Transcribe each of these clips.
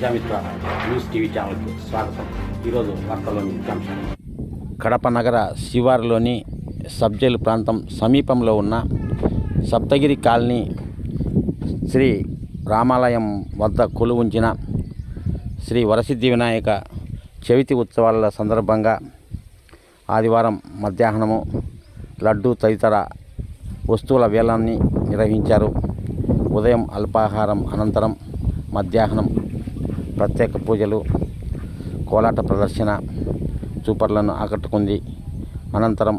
Prajamitra news TV ఛానల్కి స్వాగతం. ఈరోజు వార్తల్లోని ముఖ్యాంశాలు కడప నగర శివారులోని సబ్ ప్రాంతం సమీపంలో ఉన్న సప్తగిరి కాలనీ శ్రీ రామాలయం వద్ద కొలువుంచిన శ్రీ వరసిద్ధి వినాయక చవితి ఉత్సవాల సందర్భంగా ఆదివారం మధ్యాహ్నము లడ్డు తదితర వస్తువుల వేలాన్ని నిర్వహించారు. ఉదయం అల్పాహారం అనంతరం మధ్యాహ్నం ప్రత్యేక పూజలు కోలాట ప్రదర్శన చూపర్లను ఆకట్టుకుంది. అనంతరం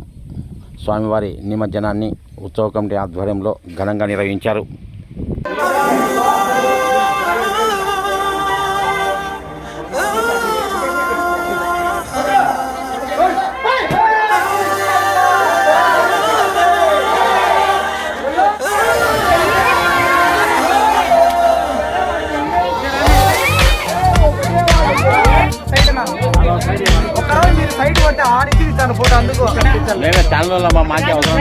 స్వామివారి నిమజ్జనాన్ని ఉత్సవ కమిటీ ఆధ్వర్యంలో ఘనంగా నిర్వహించారు. కొట్టి ఆడికి ఇస్తాను ఫోటో అందుకు లేదా ఛానల్లో మా మాకే అవసరం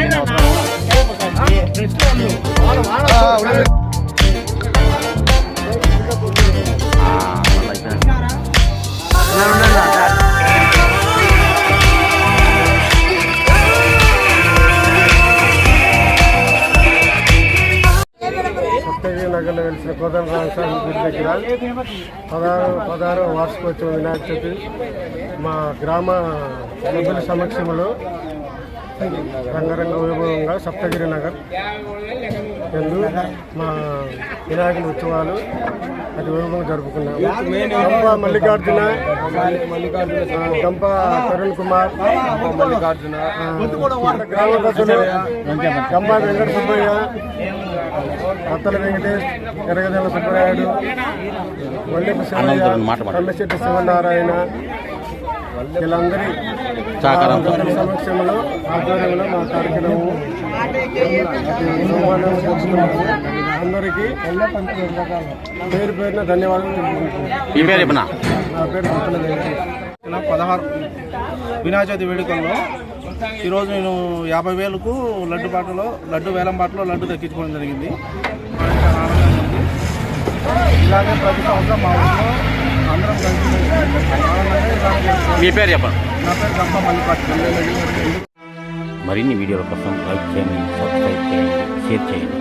సప్తగిరి నగర్లో వెలిసిన కోదండ రామస్వామి గుడి దగ్గర పదహారు పదహారు వార్షికోత్సవం వినాయక చవితి మా గ్రామ సభ్యుల సమక్షంలో రంగరంగ వైభవంగా సప్తగిరి నగర్ ఎందు మా వినాయకుని ఉత్సవాలు అతి వైభవంగా జరుపుకున్నాము గంప మల్లికార్జున గంప తరుణ్ కుమార్ మల్లికార్జున గ్రామ పెద్దలు గంప వెంకట సుబ్బయ్య అత్తల వెంకటేష్ ఎరగదల సుబ్బరాయుడు వల్లెపు శివయ్య శివనారాయణ వీళ్ళందరి సమక్షంలో ఆధ్వర్యంలో మా కార్యక్రమం. అందరికీ పేరు పేరున ధన్యవాదాలు నా పేరు అత్తల వెంకటేష్. నా పదహారు వినాయక చవితి వేడుకల్లో ఈరోజు నేను యాభై వేలకు లడ్డు పాటలో లడ్డు వేలం పాటలో లడ్డు దక్కించుకోవడం జరిగింది. ఇలాగే ప్రతి సంవత్సరం మా ఊళ్ళో అందరం కలిసి. మీ పేరు చెప్పండి నా పేరు గంప మల్లికార్జున మరిన్ని వీడియోల కోసం లైక్ చేయండి సబ్స్క్రైబ్ చేయండి షేర్ చేయండి